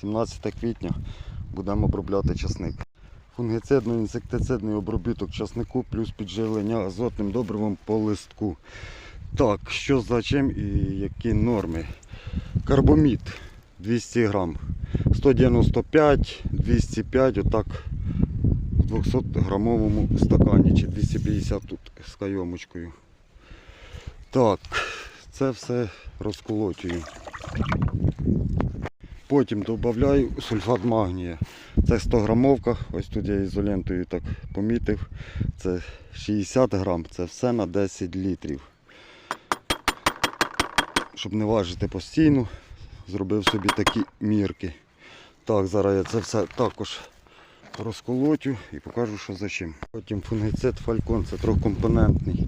17 квітня будемо обробляти часник. Фунгицидно-інсектицидний обробіток часнику плюс підживлення азотним добривом по листку. Так, що за чим і які норми? Карбомід 200 грам. 195, 205, отак в 200 грамовому стакані чи 250 тут з кайомочкою. Так, це все розколочую. Потім додаю сульфат магнія. Це 100 грамовка, ось тут я ізолентою так помітив. Це 60 грам, це все на 10 літрів. Щоб не важити постійно, зробив собі такі мірки. Так, зараз я це все також розколотю і покажу, що за чим. Потім фунгицид фалькон, це трьохкомпонентний.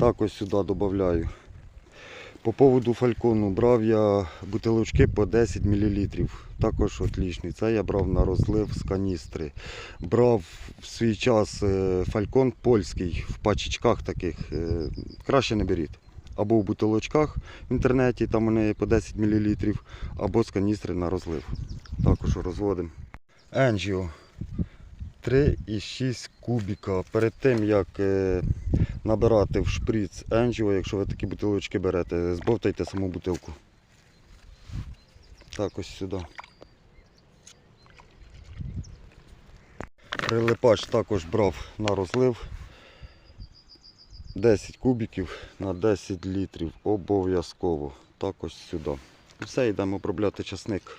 Так ось сюди додаю. По поводу фалькону брав я бутилочки по 10 мл. Також отлічний. Це я брав на розлив з каністри. Брав в свій час е, фалькон польський в пачечках таких. е, Краще не беріть. Або в бутилочках в інтернеті, там вони по 10 мл, або з каністри на розлив. Також розводимо. Енджіо 3,6 кубіка. Перед тим як е, набирати в шприц Енджіо, якщо ви такі бутилочки берете, збовтайте саму бутилку. Так, ось сюди. Прилипач також брав на розлив. 10 кубиків на 10 літрів обов'язково. Так ось сюди. Все, йдемо обробляти часник.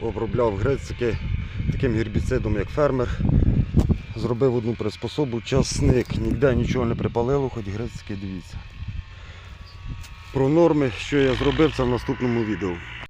Обробляв грицики таким гербіцидом, як фермер. Зробив одну приспособу, часник, ніде нічого не припалило, хоч грецьки дивіться. Про норми, що я зробив, це в наступному відео.